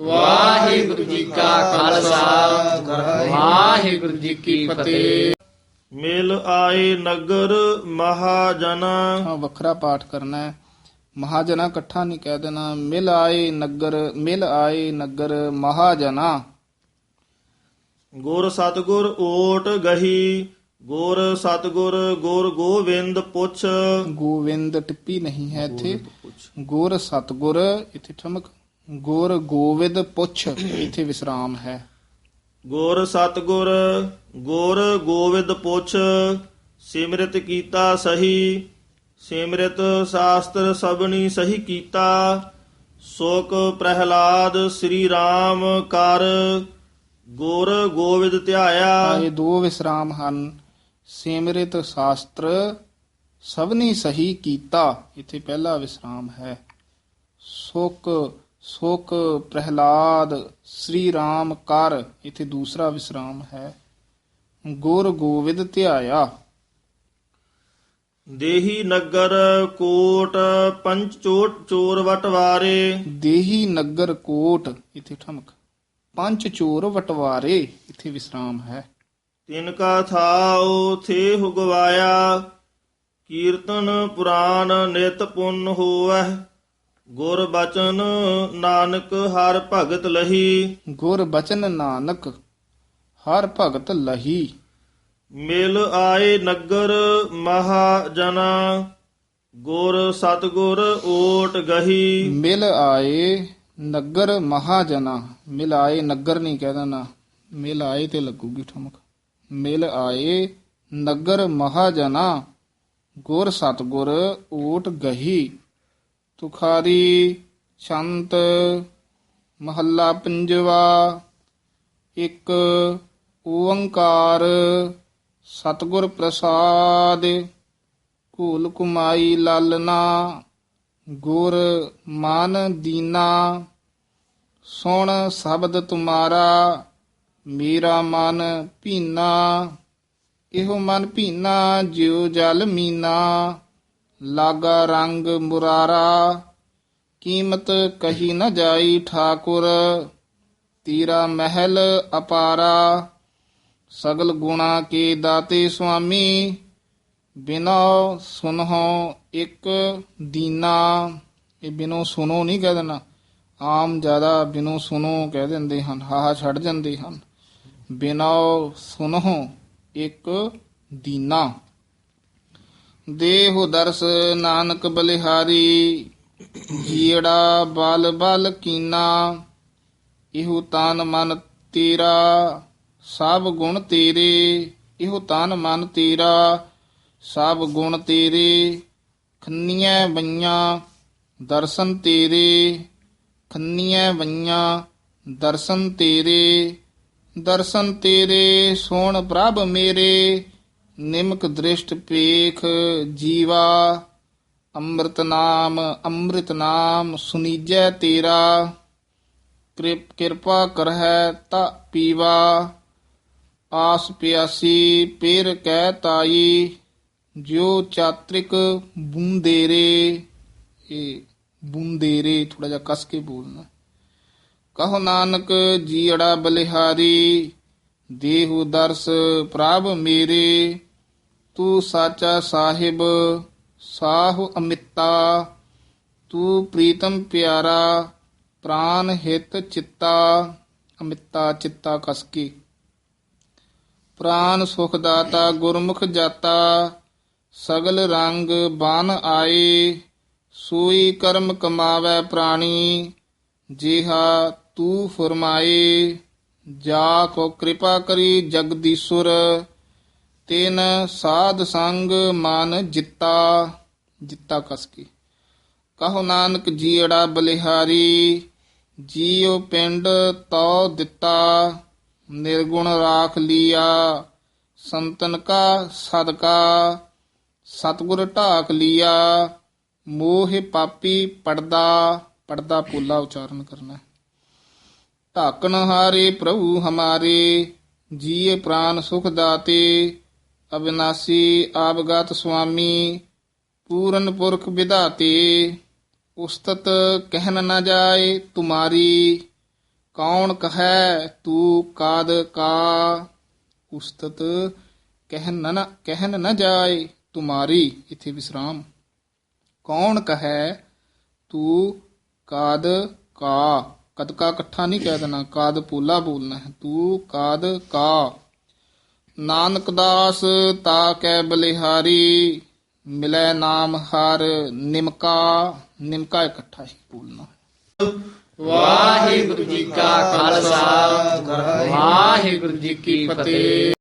ਵਾਹਿਗੁਰੂ ਜੀ ਕਾ ਖਾਲਸਾ। ਵਾਹਿਗੁਰੂ ਜੀ ਕੀ ਫਤਿਹ। ਮਿਲ ਆਏ ਨਗਰ ਮਹਾਜਨਾ। ਹਾਂ ਵੱਖਰਾ ਪਾਠ ਕਰਨਾ ਹੈ। ਮਹਾਜਨਾ ਇਕੱਠਾ ਨਹੀਂ ਕਹਿ ਦੇਣਾ। ਮਿਲ ਆਏ ਨਗਰ ਮਿਲ ਆਏ ਨਗਰ ਮਹਾਜਨਾ। ਗੁਰ ਸਤਗੁਰ ਓਟ ਗਹੀ। ਗੁਰ ਸਤਗੁਰ ਗੁਰ ਗੋਵਿੰਦ ਪੁੱਛ। ਗੋਵਿੰਦ ਟਿੱਪੀ ਨਹੀਂ ਹੈ ਇੱਥੇ। ਗੁਰ ਸਤਗੁਰ ਇੱਥੇ ਠਮਕ। ਗੁਰ ਗੋਵਿੰਦ ਪੁੱਛ ਇੱਥੇ ਵਿਸਰਾਮ ਹੈ। ਗੁਰ ਸਤਗੁਰ ਗੁਰ ਗੋਵਿੰਦ ਪੁੱਛ ਸਿਮਰਿਤ ਕੀਤਾ ਸਹੀ ਸਿਮਰਿਤ ਸ਼ਾਸਤਰ ਸਭਨੀ ਸਹੀ ਕੀਤਾ ਸੋਕ ਪ੍ਰਹਿਲਾਦ ਸ੍ਰੀ RAM ਕਰ ਗੁਰ ਗੋਵਿੰਦ ਧਿਆਇਆ। ਇਹ ਦੋ ਵਿਸਰਾਮ ਹਨ। ਸਿਮਰਿਤ ਸ਼ਾਸਤਰ ਸਭਨੀ ਸਹੀ ਕੀਤਾ ਇੱਥੇ ਪਹਿਲਾ ਵਿਸਰਾਮ ਹੈ। ਸੁਕ ਸੁਕ ਪ੍ਰਹਿਲਾਦ ਸ੍ਰੀ RAM ਕਰ। ਇੱਥੇ ਦੂਸਰਾ ਵਿਸਰਾਮ ਹੈ। ਗੁਰ ਗੋਵਿੰਦ ਧਿਆਇਆ। ਦੇਹੀ ਨਗਰ ਕੋਟ ਪੰਚ ਚੋਟ ਚੋਰ ਵਟਵਾਰੇ। ਦੇਹੀ ਨਗਰ ਕੋਟ ਇੱਥੇ ਠਮਕ। ਪੰਜ ਚੋਰ ਵਟਵਾਰੇ ਇੱਥੇ ਵਿਸਰਾਮ ਹੈ। ਤਿਨ ਕਾ ਥਾਉ ਥੇ ਹੁਗਵਾਇਆ ਕੀਰਤਨ ਪੁਰਾਨ ਨਿਤ ਪੁੰਨ ਹੋਵੈ ਗੁਰ ਬਚਨ ਨਾਨਕ ਹਰ ਭਗਤ ਲਹੀ। ਗੁਰ ਬਚਨ ਨਾਨਕ ਹਰ ਭਗਤ ਲਹੀ। ਮਿਲ ਆਏ ਨਗਰ ਮਹਾ ਜਨਾ। ਗੁਰ ਸਤਗੁਰ ਓਟ ਗਹੀ। ਮਿਲ ਆਏ ਨਗਰ ਮਹਾਜਨਾ ਮਿਲ ਆਏ ਨਗਰ ਨਹੀਂ ਕਹਿ ਦੇਣਾ। ਮਿਲ ਆਏ ਤੇ ਲੱਗੂਗੀ ਠਮਕ। ਮਿਲ ਆਏ ਨਗਰ ਮਹਾਜਨਾ ਗੁਰ ਸਤਗੁਰ ਓਟ ਗਹੀ। ਤੁਖਾਰੀ ਸੰਤ ਮਹੱਲਾ ਪੰਜਵਾ, ਇੱਕ ਓੰਕਾਰ ਸਤਗੁਰ ਪ੍ਰਸਾਦ, ਘੂਲ ਕੁਮਾਈ ਲਾਲਨਾ, ਗੁਰ ਮਨ ਦੀਨਾ, ਸੁਣ ਸ਼ਬਦ ਤੁਮਾਰਾ, ਮੇਰਾ ਮਨ ਭੀਨਾ, ਇਹੋ ਮਨ ਭੀਨਾ, ਜਿਉ ਜਲ ਮੀਨਾ। ਲਾਗਾ ਰੰਗ ਮੁਰਾਰਾ, ਕੀਮਤ ਕਹੀ ਨ ਜਾਈ ਠਾਕੁਰ, ਤੀਰਾ ਮਹਿਲ ਅਪਾਰਾ। ਸਗਲ ਗੁਣਾ ਕੇ ਦਾਤੇ ਸੁਆਮੀ, ਬਿਨੋ ਸੁਨਹੁ ਇੱਕ ਦੀਨਾ। ਇਹ ਬਿਨੋ ਸੁਨੋ ਨਹੀਂ ਕਹਿ ਦੇਣਾ, ਆਮ ਜ਼ਿਆਦਾ ਬਿਨੋ ਸੁਨੋ ਕਹਿ ਦਿੰਦੇ ਹਨ, ਹਾਹਾ ਛੱਡ ਜਾਂਦੇ ਹਨ। ਬਿਨੋ ਸੁਨਹੁ ਇੱਕ ਦੀਨਾ। ਦੇਹੁ ਦਰਸ ਨਾਨਕ ਬਲਿਹਾਰੀ, ਜੀੜਾ ਬਲ ਬਲ ਕੀਨਾ, ਇਹੋ ਤਨ ਮਨ ਤੇਰਾ ਸਭ ਗੁਣ ਤੇਰੇ, ਇਹੋ ਤਨ ਮਨ ਤੇਰਾ ਸਭ ਗੁਣ ਤੇਰੇ ਖੰਨੀਆਂ ਬਈਆਂ ਦਰਸ਼ਨ ਤੇਰੇ ਖੰਨੀਆਂ ਬਈਆਂ ਦਰਸ਼ਨ ਤੇਰੇ ਦਰਸ਼ਨ ਤੇਰੇ, ਸੋਣ ਪ੍ਰਭ ਮੇਰੇ ਨਿਮਕ ਦ੍ਰਿਸ਼ਟ ਪੇਖ ਜੀਵਾ, ਅੰਮ੍ਰਿਤ ਨਾਮ ਅੰਮ੍ਰਿਤ ਨਾਮ ਸੁਨੀਜੈ ਤੇਰਾ। ਕਿਰਪਾ ਕਰਹਿ ਤਾ ਪੀਵਾ, ਆਸ ਪਿਆਸੀ ਪੇਰ ਕਹਿ ਤਾਈ, ਜਿਉ ਚਾਤ੍ਰਿਕ ਬੂੰਦੇਰੇ। ਇਹ ਬੂੰਦੇਰੇ ਥੋੜਾ ਜਿਹਾ ਕਸ ਕੇ ਬੋਲਣਾ। ਕਹੋ ਨਾਨਕ ਜੀੜਾ ਬਲਿਹਾਰੀ ਦੇਹੁ ਦਰਸ ਪ੍ਰਭ ਮੇਰੇ, ਤੂੰ ਸਾਚਾ ਸਾਹਿਬ, ਸਾਹੁ ਅਮਿਤਾ, ਤੂੰ ਪ੍ਰੀਤਮ ਪਿਆਰਾ, ਪ੍ਰਾਨ ਹਿਤ ਚਿੱਤਾ, ਅਮਿਤਾ ਚਿੱਤਾ ਕਸਕੀ ਕੇ। ਪ੍ਰਾਨ ਸੁਖ ਦਾਤਾ ਗੁਰਮੁਖ ਜਾਤਾ, ਸਗਲ ਰੰਗ ਬਨ ਆਏ, ਸੂਈ ਕਰਮ ਕਮਾਵੇ ਪ੍ਰਾਣੀ, ਜਿਹਾ ਤੂੰ ਫਰਮਾਏ। ਜਾ ਕੋ ਕਿਰਪਾ ਕਰੀ ਜਗਦੀਸ਼ੁਰ, ਤਿਨ ਸਾਧ ਸੰਗ ਮਨ ਜਿੱਤਾ। ਜਿੱਤਾ ਕਸ ਕੇ? ਕਹੋ ਨਾਨਕ ਜੀੜਾ ਬਲਿਹਾਰੀ, ਜੀਉ ਪਿੰਡ ਤਉ ਦਿੱਤਾ। ਨਿਰਗੁਣ ਰਾਖ ਲੀਆ, ਸੰਤਨ ਕਾ ਸਦਕਾ। ਸਤਗੁਰ ਢਾਕ ਲੀਆ, ਮੋਹ ਪਾਪੀ ਪੜਦਾ। ਪੜਦਾ ਪੋਲਾ ਉਚਾਰਨ ਕਰਨਾ। ਢਾਕਣ ਹਾਰੇ ਪ੍ਰਭੂ ਹਮਾਰੇ, ਜੀਏ ਪ੍ਰਾਨ ਸੁਖ ਦਾਤੇ, ਅਬਿਨਾਸੀ ਆਬਗਤ ਸੁਆਮੀ, ਪੂਰਨ ਪੁਰਖ ਵਿਧਾਤੇ, ਉਸਤਤ ਕਹਿਨ ਨਾ ਜਾਏ ਤੁਮਾਰੀ, ਕੌਣ ਕਹੈ ਤੂੰ ਕਾਦ ਕਾ, ਉਸਤਤ ਕਹਿਨ ਨ, ਕਹਿਨ ਨਾ ਜਾਏ ਤੁਮਾਰੀ, ਇਥੇ ਵਿਸਰਾਮ। ਕੌਣ ਕਹੈ ਤੂੰ ਕਾਦ ਕਾ? ਕਦਕਾ ਇਕੱਠਾ ਨਹੀਂ ਕਹਿ ਦੇਣਾ, ਕਾਦ ਪੂਲਾ ਬੋਲਣਾ ਹੈ, ਤੂੰ ਕਾਦ ਕਾ। ਨਾਨਕ ਦਾਸ ਤਾ ਕੈ ਬਲਿਹਾਰੀ, ਮਿਲੈ ਨਾਮ ਹਰ ਨਿਮਕਾ। ਨਿਮਕਾ ਇਕੱਠਾ ਹੀ ਬੋਲਣਾ ਵਾਹਿਗੁਰੂ ਜੀ ਕਾ ਖਾਲਸਾ, ਵਾਹਿਗੁਰੂ ਜੀ ਕੀ ਫਤਿਹ।